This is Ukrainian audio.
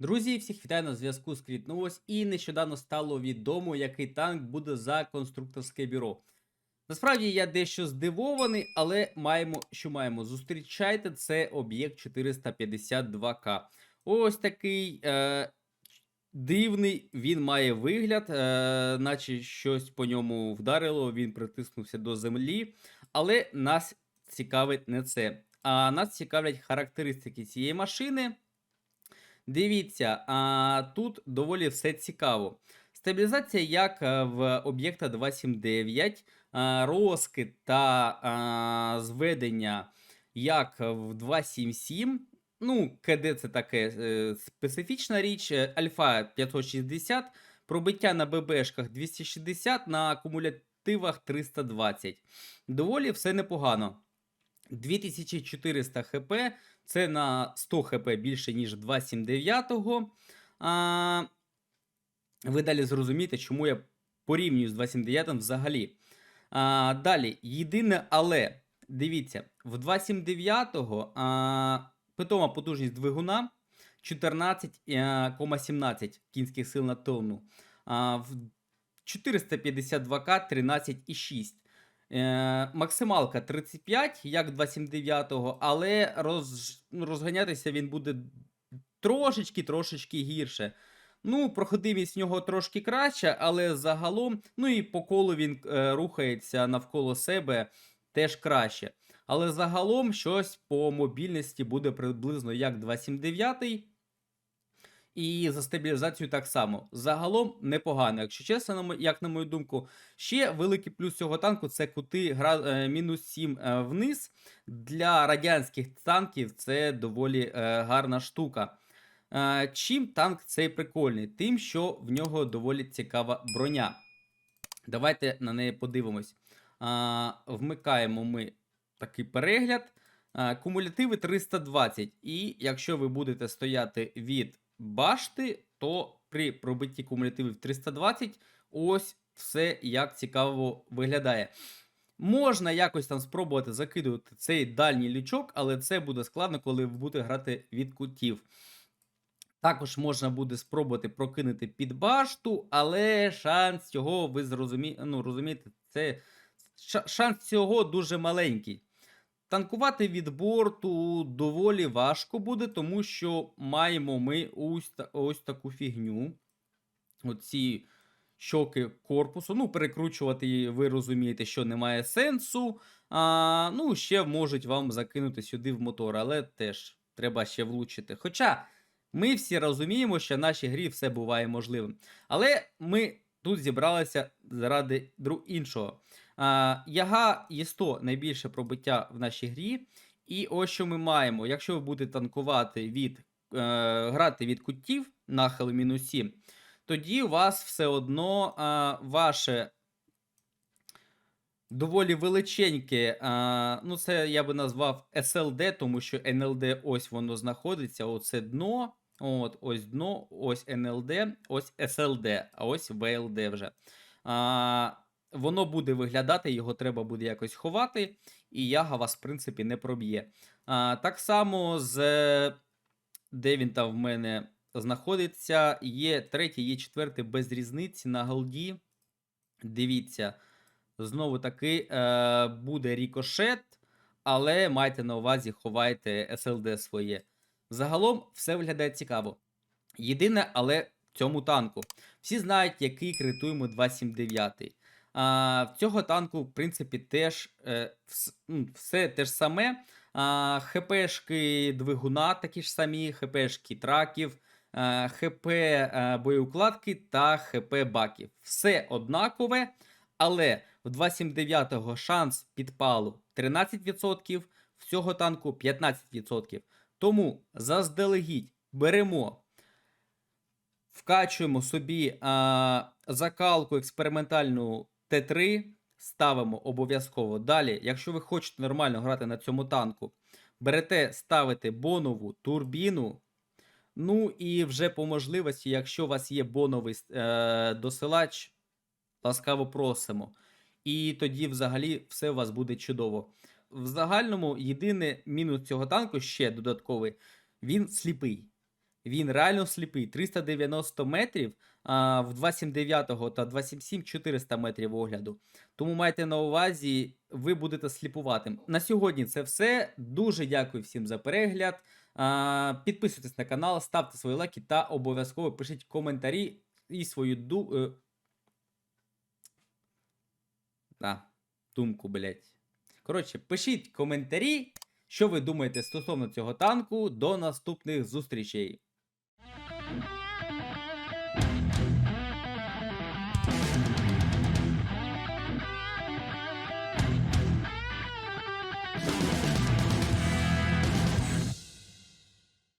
Друзі, всіх вітаю на зв'язку з Квітновось і нещодавно стало відомо, який танк буде за конструкторське бюро. Насправді я дещо здивований, але маємо, що маємо. Зустрічайте, це об'єкт 452К. Ось такий е, дивний він має вигляд, е, наче щось по ньому вдарило, він притиснувся до землі. Але нас цікавить не це. А нас цікавлять характеристики цієї машини. Дивіться, а, тут доволі все цікаво. Стабілізація як е, в об'єкта 279, а, розкид та зведення як в 277. Ну, КД це таке е, специфічна річ. е, Альфа 560, пробиття на ББшках 260, на акумулятивах 320. Доволі все непогано. 2400 хп, це на 100 хп більше, ніж 279-го. А, ви далі зрозумієте, чому я порівнюю з 279 взагалі. А, далі, єдине, але дивіться, в 279-го а, питома потужність двигуна 14,17 кінських сил на тонну. А, в 452К 13,6. Е, максималка 35, як 279-го, але роз, ну, розганятися він буде трошечки трошечки гірше. Ну, проходимість в нього трошки краща, але загалом, ну і по колу він е, рухається навколо себе теж краще. Але загалом щось по мобільності буде приблизно як 279. І за стабілізацію так само. Загалом непогано. Якщо чесно, як на мою думку, ще великий плюс цього танку це кути гра... е, мінус 7 е, вниз. Для радянських танків це доволі е, гарна штука. Чим танк цей прикольний? Тим, що в нього доволі цікава броня. Давайте на неї подивимось. Вмикаємо ми такий перегляд. Кумулятиви 320. І якщо ви будете стояти від башти, то при пробитті кумулятивів 320 ось все як цікаво виглядає. Можна якось там спробувати закидувати цей дальній лючок, але це буде складно, коли ви будете грати від кутів. Також можна буде спробувати прокинути під башту, але шанс цього, ви зрозумі... ну, розумієте, це шанс цього дуже маленький. Танкувати від борту доволі важко буде, тому що маємо ми ось, ось таку фігню. Оці щоки корпусу. Ну, перекручувати ви розумієте, що немає сенсу. А, ну, ще можуть вам закинути сюди в мотор, але теж треба ще влучити. Хоча ми всі розуміємо, що в нашій грі все буває можливим. Але ми тут зібралися заради іншого. А, Яга Є100 найбільше пробиття в нашій грі. І ось що ми маємо. Якщо ви будете танкувати від, е, грати від кутів нахил мінус 7, тоді у вас все одно е, ваше доволі величеньке, е, ну це я би назвав SLD, тому що NLD ось воно знаходиться, оце дно. От, ось дно, ось NLD, ось SLD, а ось VLD вже. А, воно буде виглядати, його треба буде якось ховати, і яга вас, в принципі, не проб'є. А, так само з де він там в мене знаходиться, є третій, є четвертий без різниці на голді. Дивіться, знову таки е, буде рікошет, але майте на увазі, ховайте SLD своє. Загалом все виглядає цікаво. Єдине, але цьому танку. Всі знають, який критуємо 279. А, в цього танку, в принципі, теж е, вс- все те ж саме. А, ХПшки двигуна такі ж самі, ХПшки траків, е, ХП е, боєукладки та ХП баків. Все однакове, але в 279 шанс підпалу 13%, в цього танку 15%. Тому заздалегідь беремо, вкачуємо собі а, закалку експериментальну Т3, ставимо обов'язково. Далі, якщо ви хочете нормально грати на цьому танку, берете, ставите бонову турбіну. Ну і вже по можливості, якщо у вас є боновий е, досилач, ласкаво просимо. І тоді взагалі все у вас буде чудово. В загальному єдиний мінус цього танку ще додатковий. Він сліпий. Він реально сліпий. 390 метрів а, в 279 та 277 400 метрів огляду. Тому майте на увазі, ви будете сліпуватим. На сьогодні це все. Дуже дякую всім за перегляд. А, підписуйтесь на канал, ставте свої лайки та обов'язково пишіть коментарі і свою ду... е, А, думку, блять. Коротше, пишіть коментарі, що ви думаєте стосовно цього танку. До наступних зустрічей.